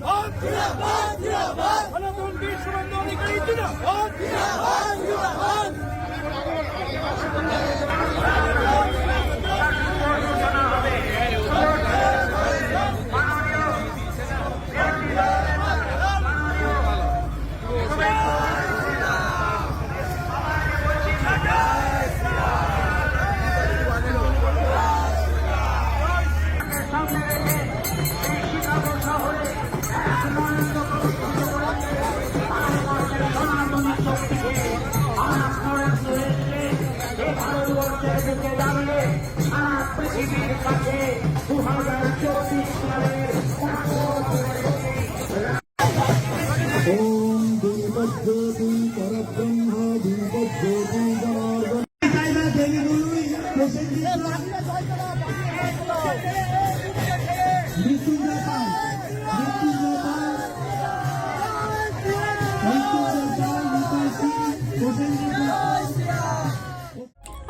Patria, patria, patria. পৃথিবীর কাছে দু হাজার চব্বিশ সালের ওম মৃত্যুঞ্জয় মৃত্যুঞ্জয় মৃত্যুঞ্জয়